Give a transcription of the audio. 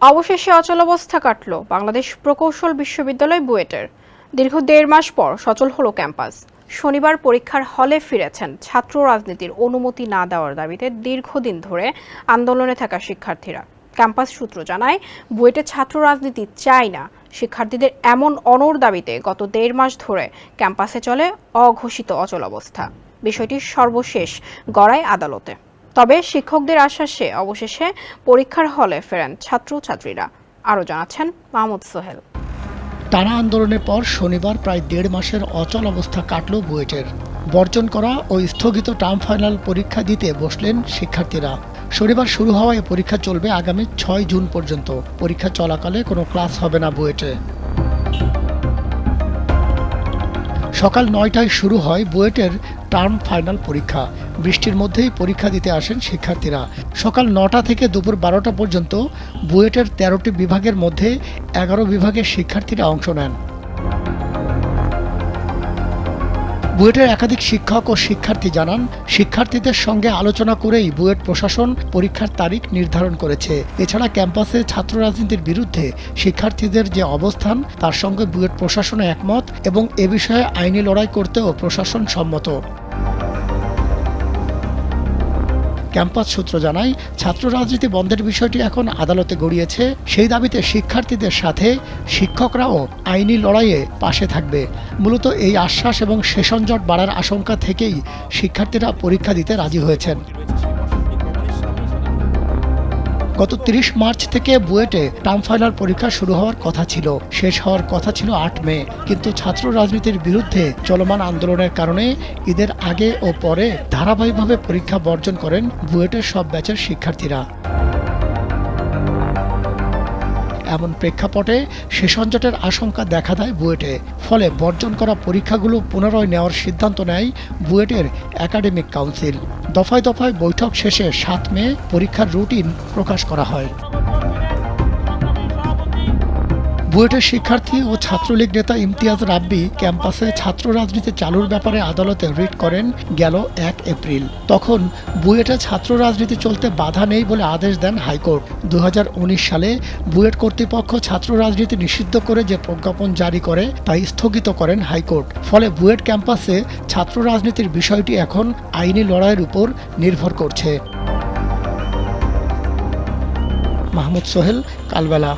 অবশেষে অচলাবস্থা কাটল বাংলাদেশ প্রকৌশল বিশ্ববিদ্যালয় বুয়েটের। দীর্ঘ দেড় মাস পর সচল হলো ক্যাম্পাস। শনিবার পরীক্ষার হলে ফিরেছেন ছাত্র রাজনীতির অনুমতি না দেওয়ার দাবিতে দীর্ঘদিন ধরে আন্দোলনে থাকা শিক্ষার্থীরা। ক্যাম্পাস সূত্র জানায়, বুয়েটে ছাত্র রাজনীতি চায় না। শিক্ষার্থীদের এমন অনর দাবিতে গত দেড় মাস ধরে ক্যাম্পাসে চলে অঘোষিত অচলাবস্থা বিষয়টি সর্বশেষ গড়ায় আদালতে। তবে শিক্ষকদের আশ্বাসে অবশেষে পরীক্ষার হলে ফেরেন ছাত্রছাত্রীরা। আরও জানাচ্ছেন মাহমুদ সোহেল। টানা আন্দোলনের পর শনিবার প্রায় দেড় মাসের অচল অবস্থা কাটল বুয়েটের। বর্জন করা ও স্থগিত টার্ম ফাইনাল পরীক্ষা দিতে বসলেন শিক্ষার্থীরা। শনিবার শুরু হওয়ায় পরীক্ষা চলবে আগামী ছয় জুন পর্যন্ত। পরীক্ষা চলাকালে কোনো ক্লাস হবে না বুয়েটে। সকাল নয়টায় শুরু হয় বুয়েটের টার্ম ফাইনাল পরীক্ষা। বৃষ্টির মধ্যেই পরীক্ষা দিতে আসেন শিক্ষার্থীরা। সকাল নটা থেকে দুপুর বারোটা পর্যন্ত বুয়েটের তেরোটি বিভাগের মধ্যে এগারো বিভাগের শিক্ষার্থীরা অংশ নেন। বুয়েটের একাধিক শিক্ষক ও শিক্ষার্থী জানান, শিক্ষার্থীদের সঙ্গে আলোচনা করেই বুয়েট প্রশাসন পরীক্ষার তারিখ নির্ধারণ করেছে। এছাড়া ক্যাম্পাসে ছাত্র রাজনীতির বিরুদ্ধে শিক্ষার্থীদের যে অবস্থান, তার সঙ্গে বুয়েট প্রশাসনে একমত এবং এ বিষয়ে আইনি লড়াই করতেও প্রশাসন সম্মত। ক্যাম্পাস সূত্র জানায়, ছাত্র রাজনীতি বন্ধের বিষয়টি এখন আদালতে গড়িয়েছে। সেই দাবিতে শিক্ষার্থীদের সাথে শিক্ষকরাও আইনি লড়াইয়ে পাশে থাকবে। মূলত এই আশ্বাস এবং সেশনজট বাড়ার আশঙ্কা থেকেই শিক্ষার্থীরা পরীক্ষা দিতে রাজি হয়েছেন। গত তিরিশ মার্চ থেকে বুয়েটে টার্ম ফাইনাল পরীক্ষা শুরু হওয়ার কথা ছিল। শেষ হওয়ার কথা ছিল আট মে। কিন্তু ছাত্র রাজনীতির বিরুদ্ধে চলমান আন্দোলনের কারণে ঈদের আগে ও পরে ধারাবাহিকভাবে পরীক্ষা বর্জন করেন বুয়েটের সব ব্যাচের শিক্ষার্থীরা। এমন প্রেক্ষাপটে সে জটের আশঙ্কা দেখা দেয় বুয়েটে। ফলে বর্জন করা পরীক্ষাগুলো পুনরায় নেওয়ার সিদ্ধান্ত নেয় বুয়েটের একাডেমিক কাউন্সিল। দফায় দফায় বৈঠক শেষে সাত মে পরীক্ষার রুটিন প্রকাশ করা হয়। বুয়েটের শিক্ষার্থী ও ছাত্রলীগ নেতা ইমতিয়াজ রাব্বি ক্যাম্পাসে ছাত্র রাজনীতি চালুর ব্যাপারে আদালতে রিট করেন, গেল এক এপ্রিল। তখন বুয়েটে ছাত্র রাজনীতি চলতে বাধা নেই বলে আদেশ দেন হাইকোর্ট। দু হাজার উনিশ সালে বুয়েট কর্তৃপক্ষ ছাত্র রাজনীতি নিষিদ্ধ করে যে প্রজ্ঞাপন জারি করে, তা স্থগিত করেন হাইকোর্ট। ফলে বুয়েট ক্যাম্পাসে ছাত্র রাজনীতির বিষয়টি এখন আইনি লড়াইয়ের উপর নির্ভর করছে। মাহমুদ সোহেল, কালবেলা।